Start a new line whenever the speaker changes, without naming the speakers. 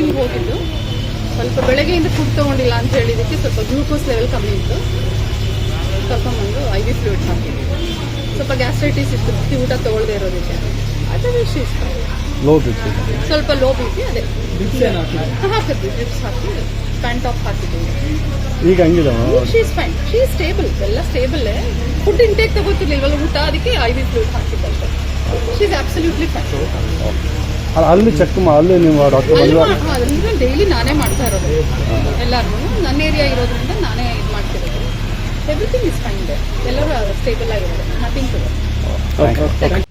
ಇಲ್ಲಿ ಹೋಗಿದ್ದು. ಸ್ವಲ್ಪ ಬೆಳಗ್ಗೆಯಿಂದ ಫುಡ್ ತೊಗೊಂಡಿಲ್ಲ ಅಂತ ಹೇಳಿದ್ದಕ್ಕೆ ಸ್ವಲ್ಪ ಗ್ಲೂಕೋಸ್ ಲೆವೆಲ್ ಕಮ್ಮಿ ಇತ್ತು. ಕರ್ಕೊಂಬಂದು ಐ ವಿ ಫ್ಲೂಯಿಡ್ ಹಾಕಿದ್ವಿ. ಸ್ವಲ್ಪ ಗ್ಯಾಸ್ಟ್ರೈಟಿಸ್ ಇತ್ತು ಬಿಸಿ ಊಟ ತೊಗೊಳ್ದೆ ಇರೋದಕ್ಕೆ. ಅದು ವಿಷಯ ಇಷ್ಟ.
ಲೋ
ಸ್ವಲ್ಪ ಲೋ ಬಿ ಪಿ ಅದೇ ಹಾಕಿದ್ವಿ. ಡ್ರಿಪ್ಸ್ ಹಾಕಿ ಪ್ಯಾಂಟ್ ಆಫ್ ಹಾಕಿದ್ದೀವಿ
ಈಗ
ಶೀಸ್ ಫೈನ್ ಶೀ ಸ್ಟೇಬಲ್ ಎಲ್ಲ ಸ್ಟೇಬಲ್ ಫುಡ್ ಇಂಟೇಕ್ ತಗೋತಿರ್ಲಿಲ್ವಲ್ಲ ಊಟ ಅದಕ್ಕೆ ಐ ವಿ ಫ್ಲೂಯಿಡ್ ಹಾಕಿದ್ದಷ್ಟೇ ಶೀಸ್ ಅಬ್ಸಲ್ಯೂಟ್ಲಿ ಫೈನ್
ಅಲ್ಲ ಅಲ್ಲಿ ಚೆಕ್ ಅಲ್ಲಿ ನೀವು ಡಾಕ್ಟರ್ ಬಂದು
ಡೈಲಿ ನಾನೇ ಮಾಡ್ತಾ ಇರೋದು. ಎಲ್ಲರೂ ನನ್ನ ಏರಿಯಾ ಇರೋದ್ರಿಂದ ನಾನೇ ಇದು ಮಾಡ್ತಿರೋದು. ಎವ್ರಿಥಿಂಗ್ ಇಸ್ ಫೈನ್ ಎಲ್ಲರೂ ಸ್ಟೇಬಲ್ ಆಗಿರೋದು ನಥಿಂಗ್ ಟು
ಓಕೆ